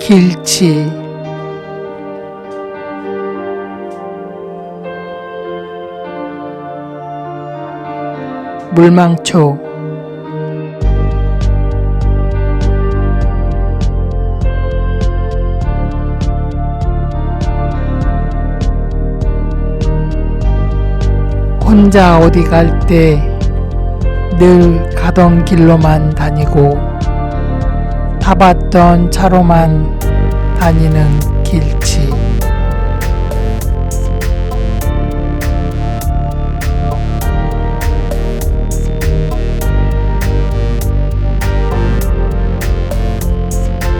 길치 물망초. 혼자 어디 갈 때 늘 가던 길로만 다니고 타봤던 차로만 다니는 길치.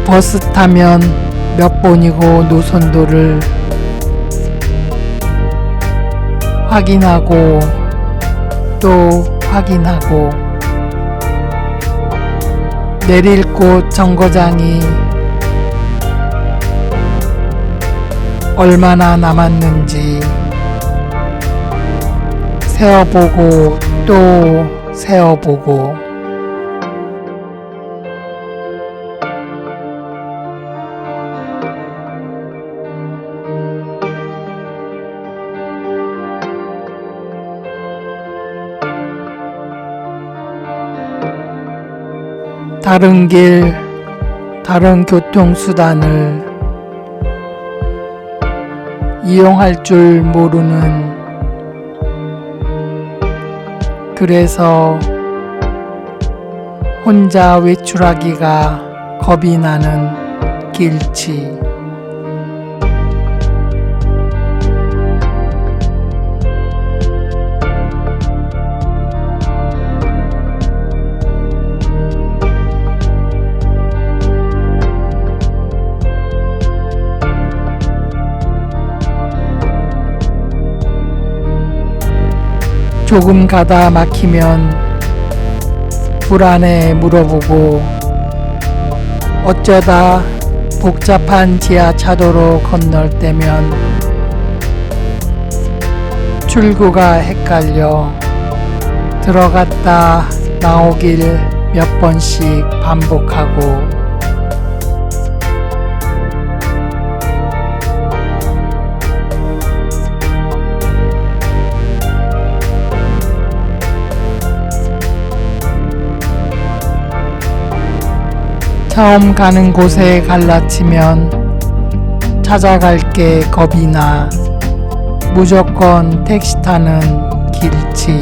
버스 타면 몇 번이고 노선도를 확인하고 또 확인하고 내릴 곳 정거장이 얼마나 남았는지 세어보고 또 세어보고 다른 길, 다른 교통수단을 이용할 줄 모르는 그래서 혼자 외출하기가 겁이 나는 길치. 조금 가다 막히면 불안해 물어보고 어쩌다 복잡한 지하차도로 건널 때면 출구가 헷갈려 들어갔다 나오길 몇 번씩 반복하고 처음 가는 곳에 갈라치면 찾아갈 게 겁이 나. 무조건 택시 타는 길치